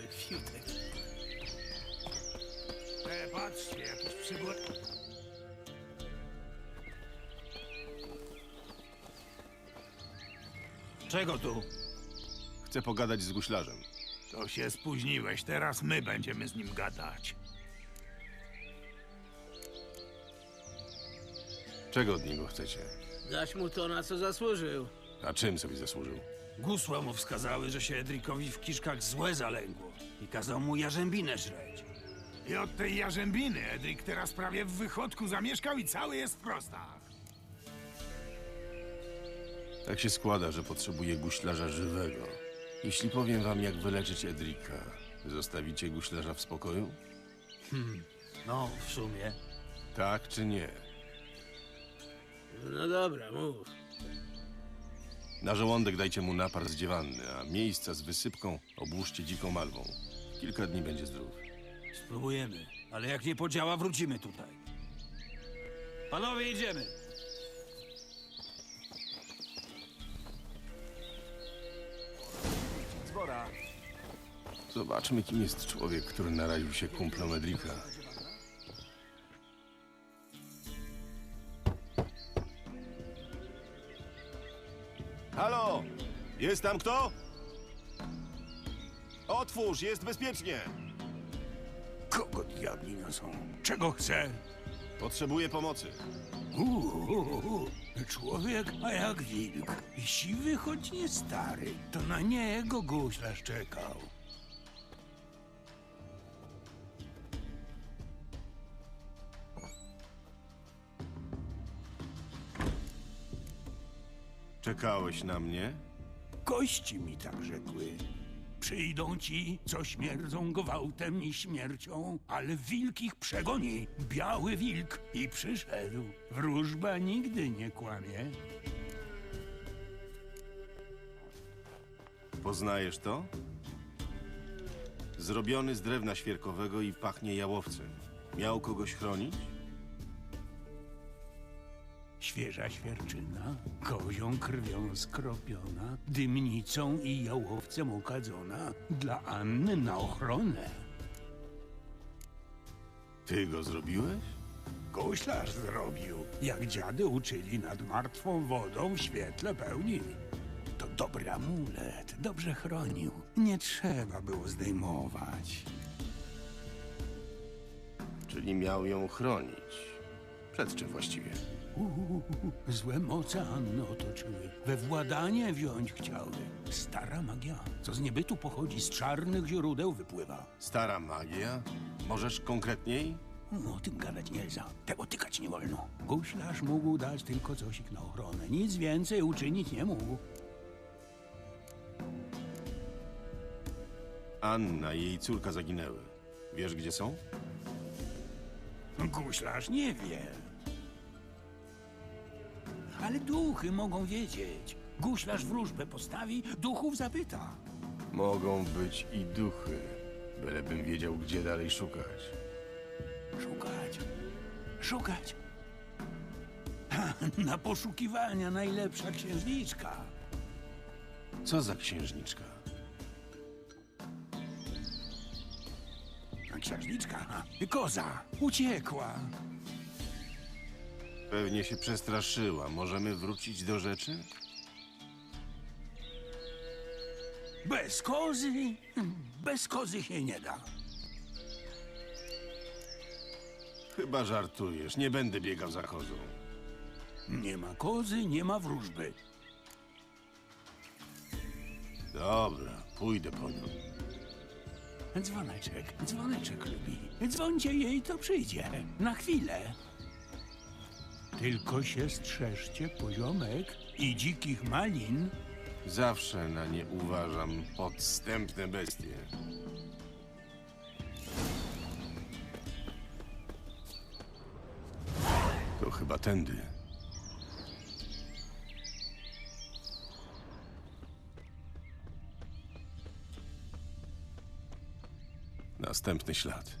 mały fiutek. E, patrzcie, jakiś przybór. Czego tu? Chcę pogadać z guślarzem. To się spóźniłeś, teraz my będziemy z nim gadać. Czego od niego chcecie? Dać mu to, na co zasłużył. A czym sobie zasłużył? Gusła mu wskazały, że się Edrikowi w kiszkach złe zalęgło i kazał mu jarzębinę żreć. I od tej jarzębiny Edrik teraz prawie w wychodku zamieszkał i cały jest w prostach. Tak się składa, że potrzebuję guślarza żywego. Jeśli powiem wam, jak wyleczyć Edrika, zostawicie guślarza w spokoju? No, w sumie. Tak czy nie? No dobra, mów. Na żołądek dajcie mu napar z dziewanny, a miejsca z wysypką obłóżcie dziką malwą. Kilka dni będzie zdrów. Spróbujemy, ale jak nie podziała, wrócimy tutaj. Panowie, idziemy! Zobaczmy, kim jest człowiek, który naraził się kumplom Edrika. Jest tam kto? Otwórz, jest bezpiecznie! Kogo diabli niosą? Czego chce? Potrzebuję pomocy. Uuu, człowiek, a jak wilk. Siwy, choć nie stary. To na niego guślarz czekał. Czekałeś na mnie? Kości mi tak rzekły. Przyjdą ci, co śmierdzą gwałtem i śmiercią, ale wilk ich przegoni. Biały wilk i przyszedł. Wróżba nigdy nie kłamie. Poznajesz to? Zrobiony z drewna świerkowego i pachnie jałowcem. Miał kogoś chronić? Świeża świerczyna, kozią krwią skropiona, dymnicą i jałowcem okadzona, dla Anny na ochronę. Ty go zrobiłeś? Guślarz zrobił, jak dziady uczyli nad martwą wodą w świetle pełni. To dobry amulet, dobrze chronił. Nie trzeba było zdejmować. Czyli miał ją chronić. Przed czym właściwie? Złe moce Anny otoczyły. We władanie wziąć chciały. Stara magia, co z niebytu pochodzi, z czarnych źródeł wypływa. Stara magia? Możesz konkretniej? O tym gadać nie za. Tego tykać nie wolno. Guślarz mógł dać tylko cosik na ochronę. Nic więcej uczynić nie mógł. Anna i jej córka zaginęły. Wiesz, gdzie są? Guślarz nie wie. Ale duchy mogą wiedzieć. Guślarz wróżbę postawi, duchów zapyta. Mogą być i duchy. Bylebym wiedział, gdzie dalej szukać. Szukać. Szukać. Ha, Na poszukiwania najlepsza księżniczka. Co za księżniczka? A księżniczka? Koza. Uciekła. Pewnie się przestraszyła. Możemy wrócić do rzeczy? Bez kozy? Bez kozy się nie da. Chyba żartujesz. Nie będę biegał za kozą. Nie ma kozy, nie ma wróżby. Dobra, pójdę po nią. Dzwoneczek, dzwoneczek lubi. Dzwońcie jej, to przyjdzie. Na chwilę. Tylko się strzeżcie poziomek i dzikich malin. Zawsze na nie uważam podstępne bestie. To chyba tędy. Następny ślad.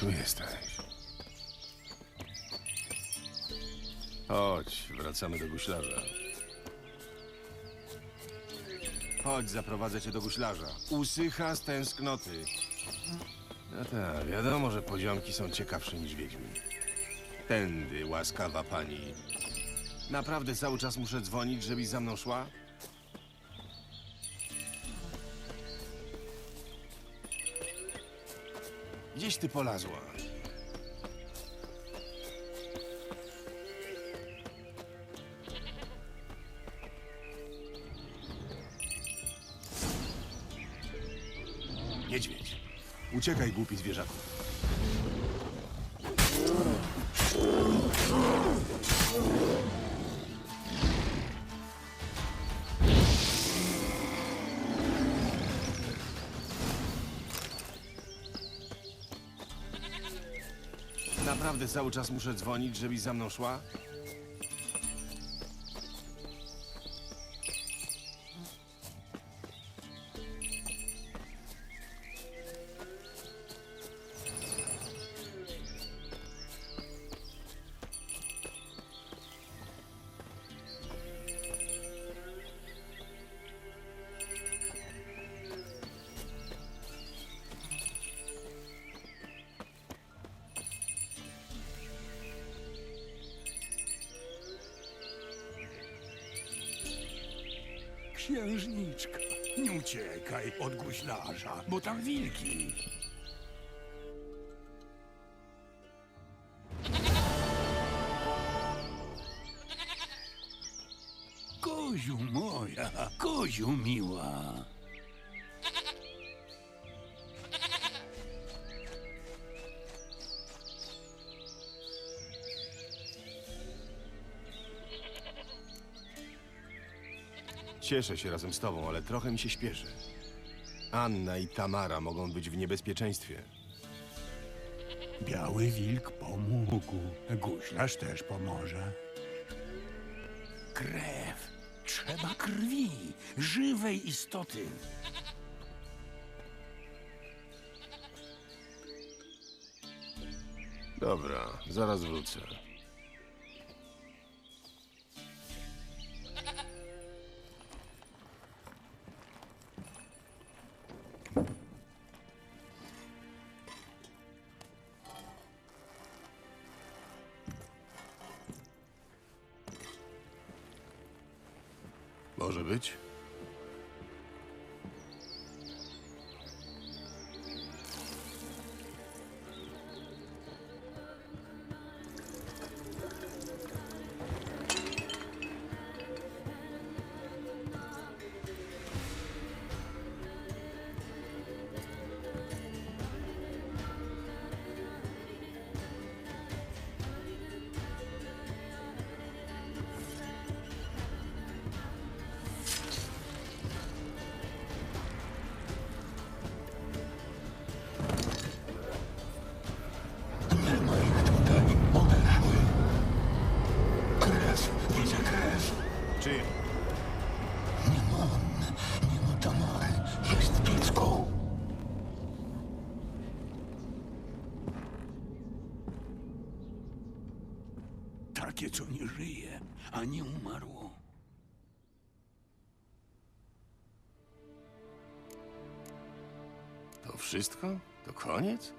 Tu jesteś. Chodź, wracamy do guślarza. Chodź, zaprowadzę cię do guślarza. Usycha z tęsknoty. No tak, wiadomo, że poziomki są ciekawsze niż wiedźmi. Tędy, łaskawa pani. Naprawdę cały czas muszę dzwonić, żebyś za mną szła? Gdzieś ty polazła? Niedźwiedź. Uciekaj, głupi zwierzaku. Naprawdę cały czas muszę dzwonić, żebyś za mną szła? Księżniczka, nie uciekaj od guślarza, bo tam wilki. Koziu moja, koziu miła. Cieszę się razem z tobą, ale trochę mi się śpieszy. Anna i Tamara mogą być w niebezpieczeństwie. Biały wilk pomógł, guślarz też pomoże. Krew, trzeba krwi, żywej istoty. Dobra, zaraz wrócę. Takie, co nie żyje, a nie umarło. to wszystko? To koniec?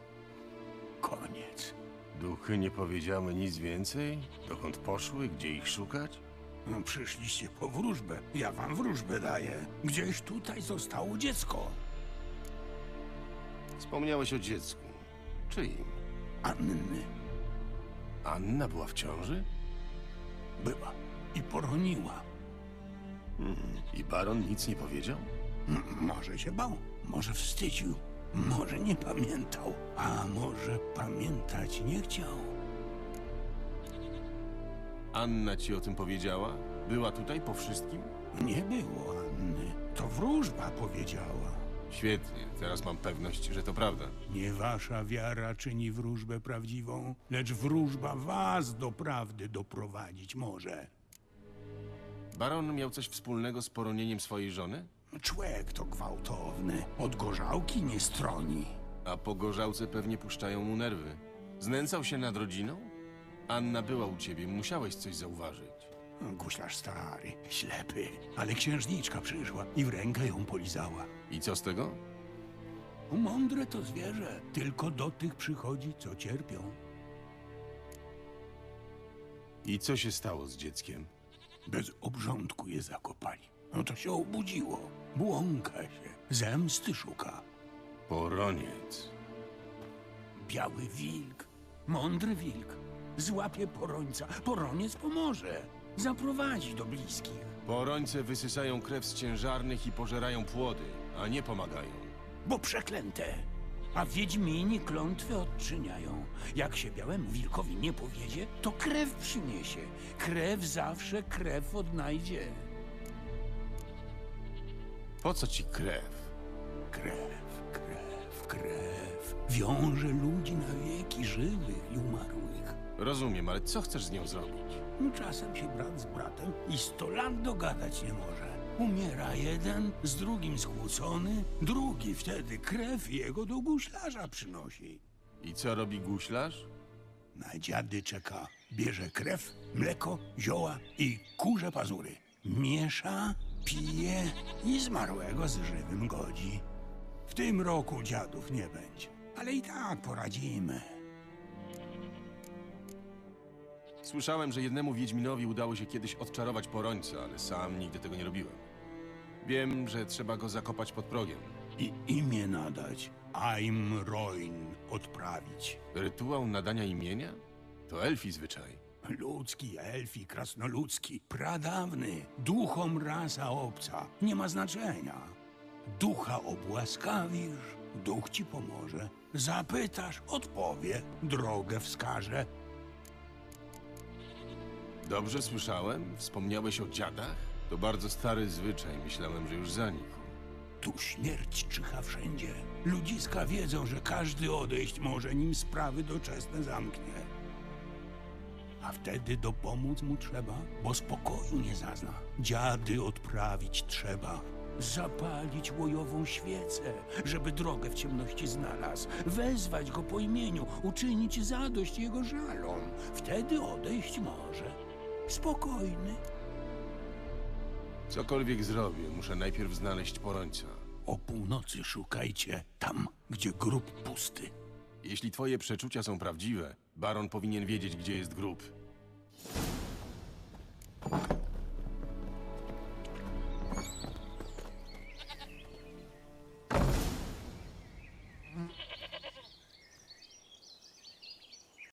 Koniec. Duchy nie powiedziały nic więcej? Dokąd poszły? Gdzie ich szukać? No, przyszliście po wróżbę. Ja wam wróżbę daję. Gdzieś tutaj zostało dziecko. Wspomniałeś o dziecku. Czyim? Anny Anna była w ciąży? Była i poroniła. I baron nic nie powiedział? M- Może się bał, może wstydził, może nie pamiętał, a może pamiętać nie chciał. Anna ci o tym powiedziała? Była tutaj po wszystkim? Nie było Anny. To wróżba powiedziała. Świetnie, teraz mam pewność, że to prawda. Nie wasza wiara czyni wróżbę prawdziwą, lecz wróżba was do prawdy doprowadzić może. Baron miał coś wspólnego z poronieniem swojej żony? Człek to gwałtowny, od gorzałki nie stroni. A po gorzałce pewnie puszczają mu nerwy. Znęcał się nad rodziną? Anna była u ciebie, musiałeś coś zauważyć. Guślarz stary, ślepy, ale księżniczka przyszła i w rękę ją polizała. I co z tego? Mądre to zwierzę, tylko do tych przychodzi, co cierpią. I co się stało z dzieckiem? Bez obrządku je zakopali. No to się obudziło. Błąka się, zemsty szuka. Poroniec. Biały wilk, mądry wilk. Złapie porońca, poroniec pomoże. Zaprowadzi do bliskich. Porońce wysysają krew z ciężarnych i pożerają płody, a nie pomagają. bo przeklęte. A wiedźmini klątwy odczyniają. Jak się białemu wilkowi nie powiedzie, to krew przyniesie. Krew zawsze krew odnajdzie. Po co ci krew? Krew, krew, krew. Wiąże ludzi na wieki żywych i umarłych. Rozumiem, ale co chcesz z nią zrobić? No czasem się brat z bratem i sto lat dogadać nie może. Umiera jeden, z drugim skłócony, drugi wtedy krew jego do guślarza przynosi. I co robi guślarz? Na dziady czeka. Bierze krew, mleko, zioła i kurze pazury. Miesza, pije i zmarłego z żywym godzi. W tym roku dziadów nie będzie, ale i tak poradzimy. Słyszałem, że jednemu Wiedźminowi udało się kiedyś odczarować porońca, ale sam nigdy tego nie robiłem. Wiem, że trzeba go zakopać pod progiem. I imię nadać. Aim Roin odprawić. Rytuał nadania imienia? To elfi zwyczaj. Ludzki, elfi, krasnoludzki, pradawny, duchom rasa obca, nie ma znaczenia. Ducha obłaskawisz, duch ci pomoże. Zapytasz, odpowie, drogę wskaże. Dobrze słyszałem? Wspomniałeś o dziadach? To bardzo stary zwyczaj, myślałem, że już zanikł. Tu śmierć czyha wszędzie. Ludziska wiedzą, że każdy odejść może, nim sprawy doczesne zamknie. A wtedy dopomóc mu trzeba, bo spokoju nie zazna. Dziady odprawić trzeba. Zapalić łojową świecę, żeby drogę w ciemności znalazł. Wezwać go po imieniu, uczynić zadość jego żalom. Wtedy odejść może. Spokojny. Cokolwiek zrobię, muszę najpierw znaleźć porońca. O północy szukajcie tam, gdzie grób pusty. Jeśli twoje przeczucia są prawdziwe, baron powinien wiedzieć, gdzie jest grób.